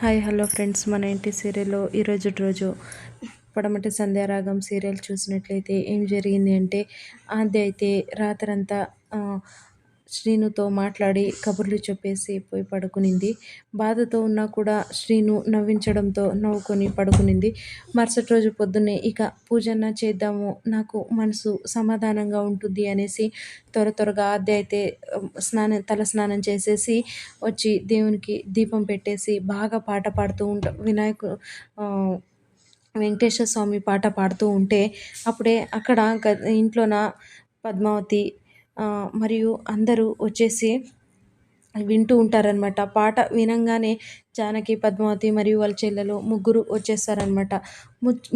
Hi hello friends. మన ఇంటి సీరియల్లో ఈరోజు రోజు పడమటి సంధ్యారాగం సీరియల్ చూసినట్లయితే ఏం జరిగింది అంటే ఆద్య అయితే రాత్రంతా శ్రీనుతో మాట్లాడి కబుర్లు చెప్పేసి పోయి పడుకునింది. బాధతో ఉన్నా కూడా శ్రీను నవ్వించడంతో నవ్వుకొని పడుకునింది. మరుసటి రోజు పొద్దున్నే ఇక పూజన చేద్దాము నాకు మనసు సమాధానంగా ఉంటుంది అనేసి త్వర త్వరగా ఆద్య అయితే స్నానం తల స్నానం చేసేసి వచ్చి దేవునికి దీపం పెట్టేసి బాగా పాట పాడుతూ ఉంటాం వినాయకు వెంకటేశ్వర స్వామి పాట పాడుతూ ఉంటే అప్పుడే అక్కడ ఇంట్లోన పద్మావతి మరియు అందరూ వచ్చేసి వింటూ ఉంటారనమాట పాట వినంగానే జానకి పద్మావతి మరియు వాళ్ళ చెల్లెలు ముగ్గురు వచ్చేస్తారనమాట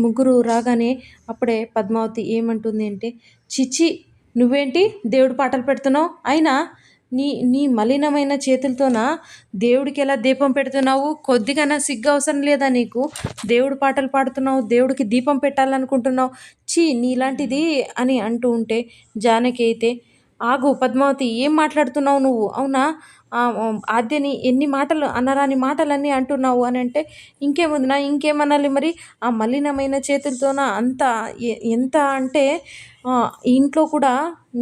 ముగ్గురు రాగానే అప్పుడే పద్మావతి ఏమంటుంది అంటే చిచి నువ్వేంటి దేవుడు పాటలు పెడుతున్నావు? అయినా నీ నీ మలినమైన చేతులతోన దేవుడికి ఎలా దీపం పెడుతున్నావు? కొద్దిగానా సిగ్గు అవసరం లేదా నీకు? దేవుడు పాటలు పాడుతున్నావు దేవుడికి దీపం పెట్టాలనుకుంటున్నావు. చీ నీలాంటిది అని అంటూ ఉంటే జానకి అయితే ఆగు పద్మావతి ఏం మాట్లాడుతున్నావు నువ్వు? అవునా? ఆద్యని ఎన్ని మాటలు అనరాని మాటలన్నీ అంటున్నావు అని అంటే ఇంకేముందినా ఇంకేమనాలి మరి? ఆ మలినమైన చేతులతోన అంత ఎంత అంటే ఇంట్లో కూడా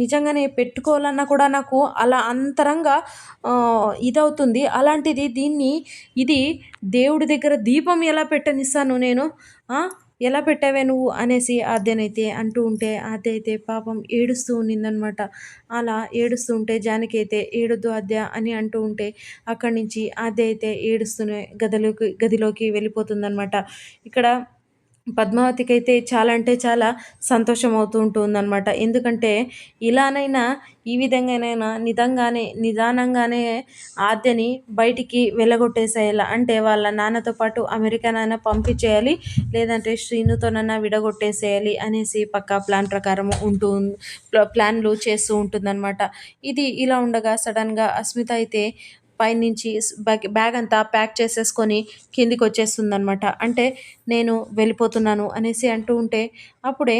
నిజంగానే పెట్టుకోవాలన్నా కూడా నాకు అలా అంతరంగా ఇదవుతుంది. అలాంటిది దీన్ని ఇది దేవుడి దగ్గర దీపం ఎలా పెట్టనిస్తాను నేను? ఎలా పెట్టావే నువ్వు అనేసి ఆద్యనైతే అంటూ ఉంటే ఆద్య అయితే పాపం ఏడుస్తూ ఉన్నిందనమాట అలా ఏడుస్తూ ఉంటే జానకి అయితే ఏడుద్దు ఆద్య అని అంటూ ఉంటే అక్కడి నుంచి ఆద్య అయితే ఏడుస్తూనే గదిలోకి గదిలోకి వెళ్ళిపోతుందనమాట ఇక్కడ పద్మావతికి అయితే చాలా అంటే చాలా సంతోషం అవుతూ ఉంటుందన్నమాట. ఎందుకంటే ఇలానైనా ఈ విధంగానైనా నిజంగానే నిదానంగానే ఆద్యని బయటికి వెళ్ళగొట్టేసేయాలి? అంటే వాళ్ళ నాన్నతో పాటు అమెరికానైనా పంపించేయాలి లేదంటే శ్రీనుతోనైనా విడగొట్టేసేయాలి అనేసి పక్కా ప్లాన్ ప్రకారం ఉంటూ ప్లాన్లు చేస్తూ ఉంటుందన్నమాట. ఇది ఇలా ఉండగా సడన్గా అస్మిత అయితే పైనుంచి బ్యాగ్ బ్యాగ్ అంతా ప్యాక్ చేసేసుకొని కిందికి వచ్చేస్తుందనమాట అంటే నేను వెళ్ళిపోతున్నాను అనేసి అంటూ ఉంటే అప్పుడే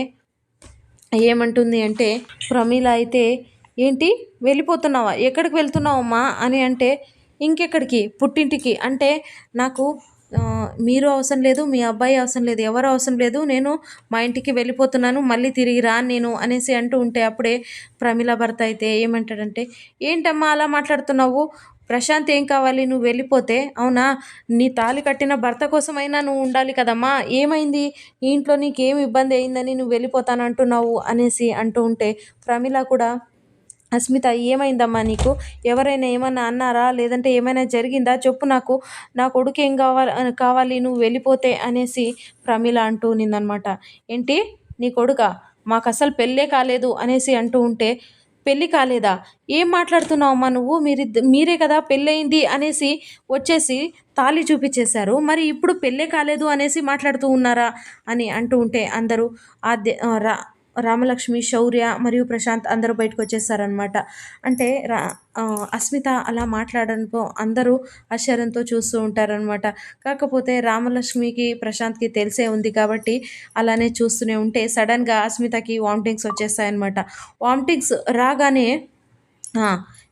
ఏమంటుంది అంటే ప్రమీల అయితే ఏంటి? వెళ్ళిపోతున్నావా? ఎక్కడికి వెళ్తున్నావమ్మా? అని అంటే ఇంకెక్కడికి? పుట్టింటికి. అంటే నాకు మీరు అవసరం లేదు మీ అబ్బాయి అవసరం లేదు ఎవరు అవసరం లేదు నేను మా ఇంటికి వెళ్ళిపోతున్నాను మళ్ళీ తిరిగి రా నేను అనేసి అంటూ ఉంటే అప్పుడే ప్రమిళ భర్త అయితే ఏమంటాడంటే ఏంటమ్మా అలా మాట్లాడుతున్నావు? ప్రశాంత్ ఏం కావాలి? నువ్వు వెళ్ళిపోతే. అవునా? నీ తాలి కట్టిన భర్త కోసమైనా నువ్వు ఉండాలి కదమ్మా. ఏమైంది? ఇంట్లో నీకేం ఇబ్బంది అయిందని నువ్వు వెళ్ళిపోతాను అంటున్నావు అనేసి అంటూ ఉంటే ప్రమిళ కూడా అస్మిత ఏమైందమ్మా నీకు? ఎవరైనా ఏమన్నా అన్నారా? లేదంటే ఏమైనా జరిగిందా? చెప్పు నాకు. నా కొడుకు ఏం కావాలి కావాలి? నువ్వు వెళ్ళిపోతే అనేసి ప్రమిళ అంటూ నిందనమాట ఏంటి? నీ కొడుక? మాకు అసలు పెళ్ళే కాలేదు అనేసి అంటూ ఉంటే పెళ్ళి కాలేదా? ఏం మాట్లాడుతున్నావు అమ్మా నువ్వు? మీరు మీరే కదా పెళ్ళయింది అనేసి వచ్చేసి తాళి చూపించేశారు. మరి ఇప్పుడు పెళ్ళే కాలేదు అనేసి మాట్లాడుతూ ఉన్నారా? అని అంటూ ఉంటే అందరూ ఆ రా రామలక్ష్మి శౌర్య మరియు ప్రశాంత్ అందరూ బయటకు వచ్చేసారనమాట అంటే రా అస్మిత అలా మాట్లాడడంతో అందరూ ఆశ్చర్యంతో చూస్తూ ఉంటారనమాట కాకపోతే రామలక్ష్మికి ప్రశాంత్కి తెలిసే ఉంది కాబట్టి అలానే చూస్తూనే ఉంటే సడన్గా అస్మితకి వామిటింగ్స్ వచ్చేస్తాయన్నమాట. వామిటింగ్స్ రాగానే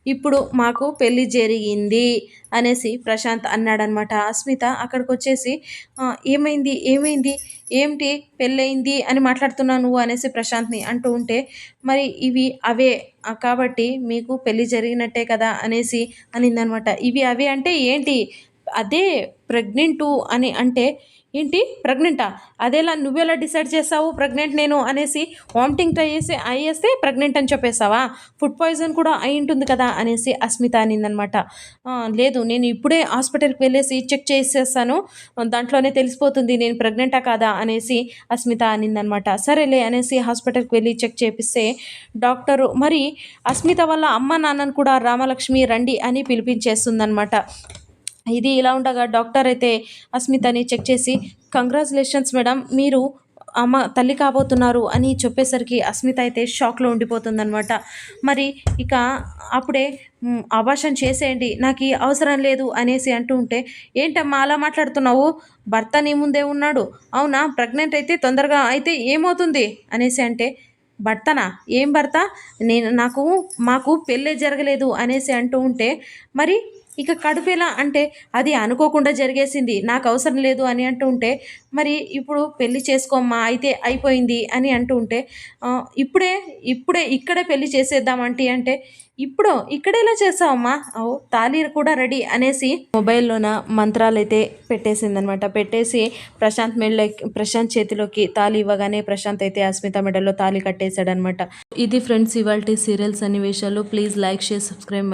ఇప్పుడు మాకు పెళ్ళి జరిగింది అనేసి ప్రశాంత్ అన్నాడనమాట. అస్మిత అక్కడికి వచ్చేసి ఏమైంది? ఏమైంది? ఏమిటి? పెళ్ళయింది? అని మాట్లాడుతున్నావు నువ్వు? అనేసి ప్రశాంత్ని అంటూ ఉంటే మరి ఇవి అవే. కాబట్టి మీకు పెళ్ళి జరిగినట్టే కదా? అనేసి అనిందనమాట. ఇవి అవే అంటే ఏంటి? అదే ప్రెగ్నెంటు అని అంటే ఏంటి? ప్రెగ్నెంటా? అదేలా నువ్వెలా డిసైడ్ చేస్తావు ప్రెగ్నెంట్ నేను? అనేసి వామిటింగ్ ట్రై చేసి అయ్యేస్తే ప్రెగ్నెంట్ అని చెప్పేస్తావా ఫుడ్ పాయిజన్ కూడా అయి ఉంటుంది కదా? అనేసి అస్మిత అనిందనమాట. లేదు. నేను ఇప్పుడే హాస్పిటల్కి వెళ్ళేసి చెక్ చేసేస్తాను. దాంట్లోనే తెలిసిపోతుంది నేను ప్రెగ్నెంటా కాదా? అనేసి అస్మిత అనిందనమాట. సరేలే అనేసి హాస్పిటల్కి వెళ్ళి చెక్ చేపిస్తే డాక్టరు మరి అస్మిత వల్ల అమ్మ నాన్నను కూడా రామలక్ష్మి రండి అని పిలిపించేస్తుందనమాట. ఇది ఇలా ఉండగా డాక్టర్ అయితే అస్మితని చెక్ చేసి కంగ్రాచులేషన్స్ మేడం మీరు అమ్మ తల్లి కాబోతున్నారు అని చెప్పేసరికి అస్మిత అయితే షాక్లో ఉండిపోతుందనమాట మరి ఇక అప్పుడే అభాషణ చేసేయండి నాకు అవసరం లేదు అనేసి అంటూ ఉంటే ఏంటమ్మా అలా మాట్లాడుతున్నావు? భర్త నీ ముందే ఉన్నాడు. అవునా? ప్రెగ్నెంట్ అయితే తొందరగా అయితే ఏమవుతుంది? అనేసి అంటే భర్తనా? ఏం భర్త? నేను నాకు మాకు పెళ్ళే జరగలేదు అనేసి అంటూ ఉంటే మరి ఇక కడుపు ఎలా అంటే అది అనుకోకుండా జరిగేసింది. నాకు అవసరం లేదు అని అంటూ ఉంటే మరి ఇప్పుడు పెళ్ళి చేసుకోమ్మా అయితే అయిపోయింది అని అంటూ ఉంటే ఇప్పుడే ఇప్పుడే ఇక్కడే పెళ్ళి చేసేద్దామంటే అంటే ఇప్పుడు ఇక్కడ ఎలా చేసావమ్మా ఓ తాళి కూడా రెడీ అనేసి మొబైల్లోన మంత్రాలు అయితే పెట్టేసిందనమాట. పెట్టేసి ప్రశాంత్ మెడలో ప్రశాంత్ చేతిలోకి తాళి ఇవ్వగానే ప్రశాంత్ అయితే అస్మిత మెడలో తాళి కట్టేశాడనమాట. ఇది ఫ్రెండ్స్ ఇవాళ సీరియల్స్ అన్ని విషయాలు ప్లీజ్ లైక్ షేర్ సబ్స్క్రైబ్